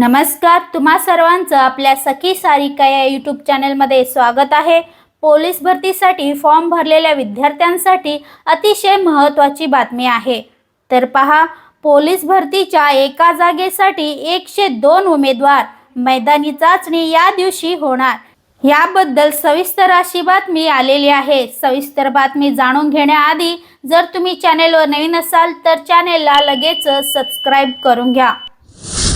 नमस्कार तुम्हा सर्वांचं आपल्या सखी सारिका या यूट्यूब चॅनलमध्ये स्वागत आहे. पोलीस भरतीसाठी फॉर्म भरलेल्या विद्यार्थ्यांसाठी अतिशय महत्त्वाची बातमी आहे. तर पहा पोलीस भरतीच्या एका जागेसाठी एकशे दोन उमेदवार मैदानी चाचणी या दिवशी होणार. याबद्दल सविस्तर अशी बातमी आलेली आहे. सविस्तर बातमी जाणून घेण्याआधी जर तुम्ही चॅनेलवर नवीन असाल तर चॅनेलला लगेच सबस्क्राईब करून घ्या.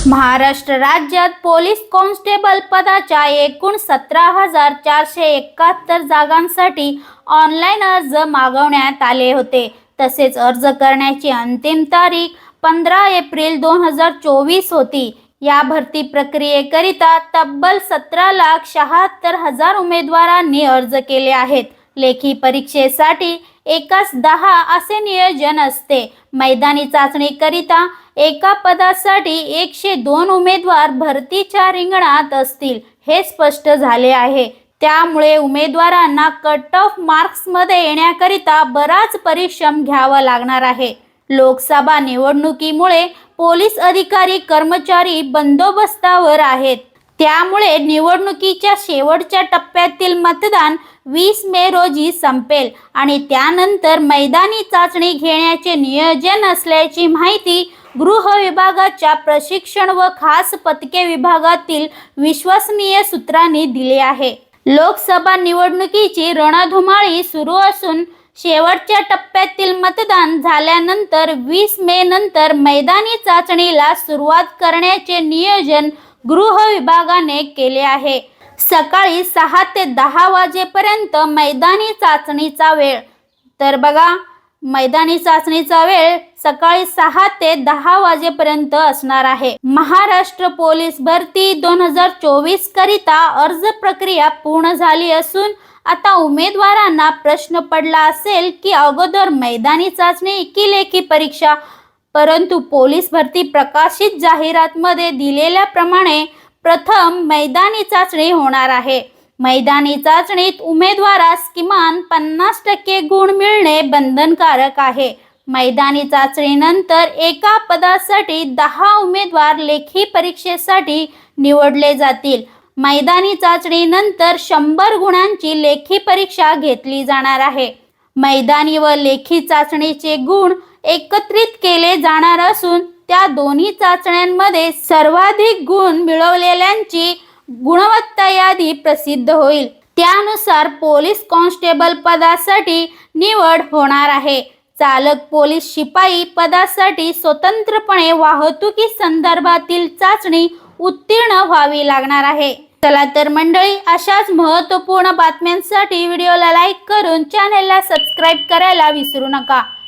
महाराष्ट्र राज्यात पोलीस कॉन्स्टेबल पदाच्या एकूण सतरा हजार चारशे एकाहत्तर जागांसाठी ऑनलाईन अर्ज मागवण्यात आले होते. तसेच अर्ज करण्याची अंतिम तारीख पंधरा एप्रिल दोन हजार चोवीस होती. या भरती प्रक्रियेकरिता तब्बल सतरा लाख शहात्तर हजार उमेदवारांनी अर्ज केले आहेत. लेखी परीक्षेसाठी एकाच दहा असे नियोजन असते. मैदानी चाचणीकरिता एका पदासाठी एकशे दोन उमेदवार भरतीच्या रिंगणात असतील हे स्पष्ट झाले आहे. त्यामुळे उमेदवारांना कट ऑफ मार्क्समध्ये येण्याकरिता बराच परिश्रम घ्यावा लागणार आहे. लोकसभा निवडणुकीमुळे पोलीस अधिकारी कर्मचारी बंदोबस्तावर आहेत. त्यामुळे निवडणुकीच्या शेवटच्या टप्प्यातील मतदान वीस मे रोजी संपेल आणि त्यानंतर मैदानी चाचणी घेण्याचे नियोजन असल्याची माहिती गृह विभागाच्या प्रशिक्षण व खास पथके विभागातील विश्वसनीय सूत्रांनी दिले आहे. लोकसभा निवडणुकीची रणधुमाळी सुरू असून शेवटच्या टप्प्यातील मतदान झाल्यानंतर वीस मे नंतर मैदानी चाचणीला सुरुवात करण्याचे नियोजन गृह विभागाने केले आहे. सकाळी सहा ते दहा वाजेपर्यंत मैदानी चाचणीचा वेळ. तर बघा मैदानी चाचणीचा वेळ सकाळी सहा ते दहा वाजेपर्यंत असणार आहे. महाराष्ट्र पोलीस भरती दोन हजार चोवीस करिता अर्ज प्रक्रिया पूर्ण झाली असून आता उमेदवारांना प्रश्न पडला असेल की अगोदर मैदानी चाचणी की लेखी परीक्षा? परंतु पोलीस भरती प्रकाशित जाहिरातमध्ये दिलेल्याप्रमाणे प्रथम मैदानी चाचणी होणार आहे. मैदानी चाचणीत उमेदवारास किमान पन्नास टक्के गुण मिळणे बंधनकारक आहे. मैदानी चाचणीनंतर एका पदासाठी दहा उमेदवार लेखी परीक्षेसाठी निवडले जातील. मैदानी चाचणीनंतर शंभर गुणांची लेखी परीक्षा घेतली जाणार आहे. मैदानी व लेखी चाचणीचे गुण एकत्रित केले जाणार असून त्या दोन्ही चाचण्यांमध्ये सर्वाधिक गुण मिळवलेल्यांची गुणवत्ता यादी प्रसिद्ध होईल. त्यानुसार पोलीस कॉन्स्टेबल पदासाठी निवड होणार आहे. चालक पोलीस शिपाई पदासाठी स्वतंत्रपणे वाहतुकी संदर्भातील चाचणी उत्तीर्ण व्हावी लागणार आहे. चला तर मंडळी अशाच महत्त्वपूर्ण बातम्यांसाठी व्हिडिओला लाईक करून चॅनेलला सबस्क्राईब करायला विसरू नका.